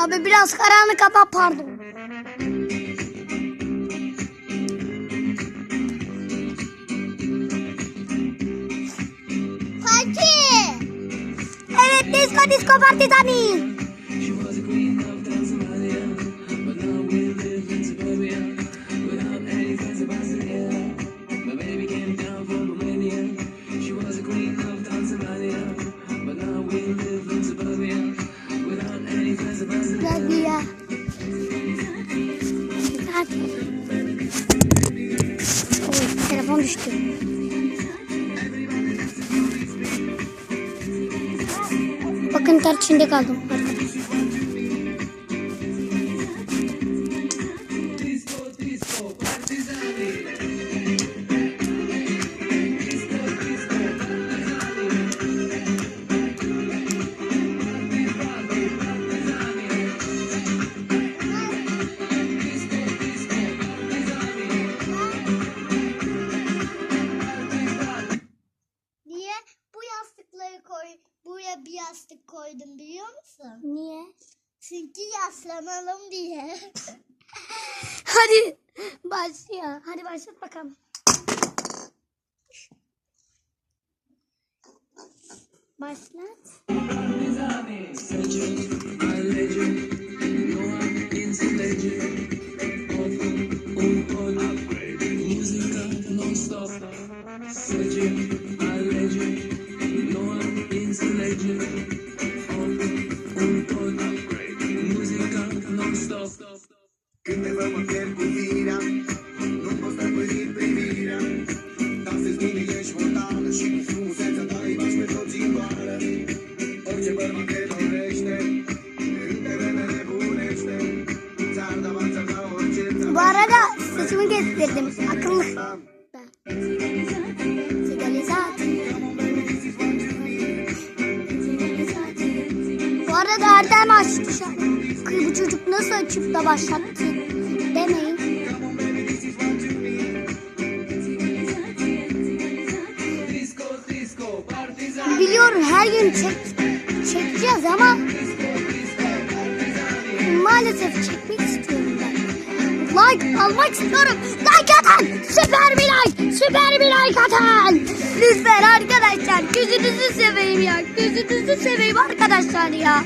Abi biraz karanlık ama pardon. Parti. Evet disco disco partizani. Oy, telefon düştü. Bakın ter içinde kaldım. Buraya bir yastık koydum biliyor musun? Niye? Çünkü yaslanalım diye. Hadi başla. Hadi başlat bakalım. Başlat. Che ne vamo per Bu arada saçımı kestirdim. Akıllı. Arada Erdem açtı şarkıyı. Bu çocuk nasıl açıp da başlattı demeyin. Biliyorum her gün çek, çekeceğiz ama maalesef çekmek istiyorum ben. Like almak istiyorum. Like atın. Süper bir like. Süper bir like atın. Lütfen arkadaşlar. Gözünüzü seveyim ya. Gözünüzü seveyim arkadaşlar ya.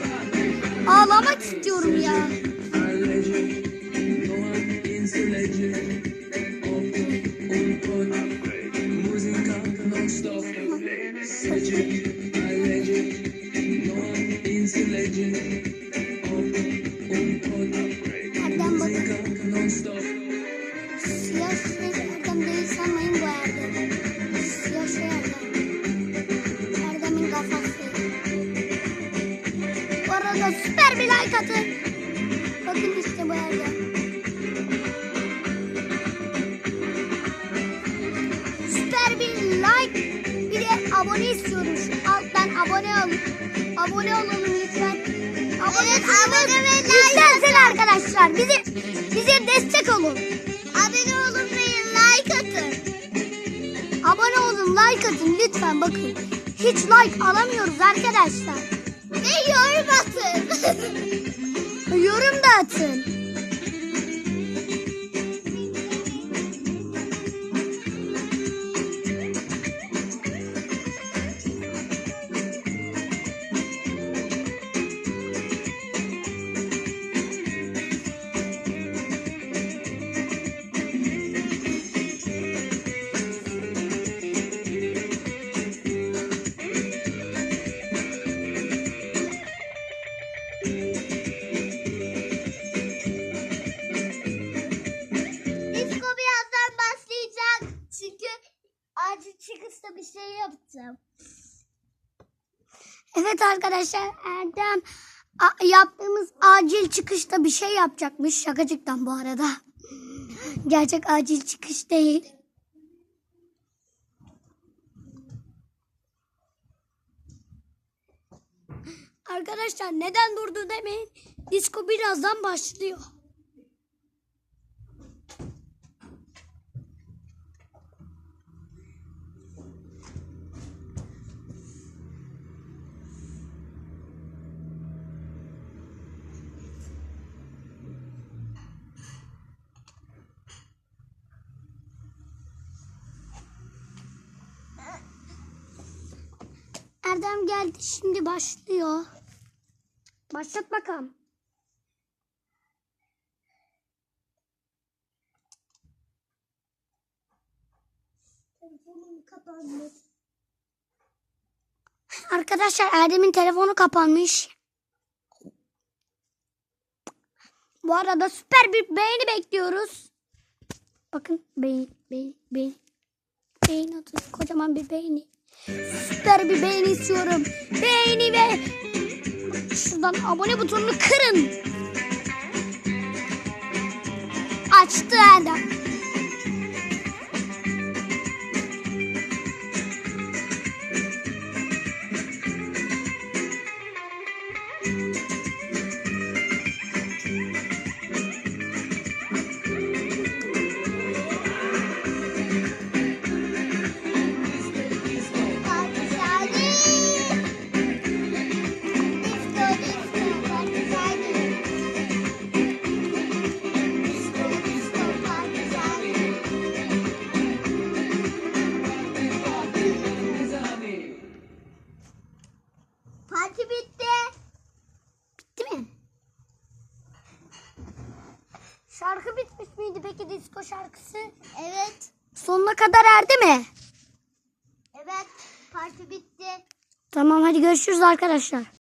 Ağlamak istiyorum ya. Erdem süper bir like atın. Bakın işte bu Erdem. Süper bir like. Bir de abone istiyorum. Şu alttan abone olun. Abone olalım lütfen. Abone Evet, abone ve like yükselsin arkadaşlar. Bize, bize destek olun. Abone olun ve like atın. Abone olun, like atın lütfen bakın. Hiç like alamıyoruz arkadaşlar. Ve yorum atın. Yorum da atın. Acil çıkışta bir şey yapacağım. Evet arkadaşlar Erdem yaptığımız acil çıkışta bir şey yapacakmış. Şakacıktan bu arada. Gerçek acil çıkış değil. Arkadaşlar neden durdu demeyin. Disko birazdan başlıyor. Erdem geldi şimdi başlıyor. Başlat bakalım. Telefonum kapandı. Arkadaşlar Erdem'in telefonu kapanmış. Bu arada süper bir beğeni bekliyoruz. Bakın beğen, beğen, beğen. Beğeni atın. Kocaman bir beğeni. Süper bir beğeni istiyorum. Beğeni ve şuradan abone butonunu kırın. Açtı Erdem. Şarkı bitmiş miydi peki disco şarkısı? Evet, Sonuna kadar erdi mi? evet. Parti bitti. Tamam hadi görüşürüz arkadaşlar.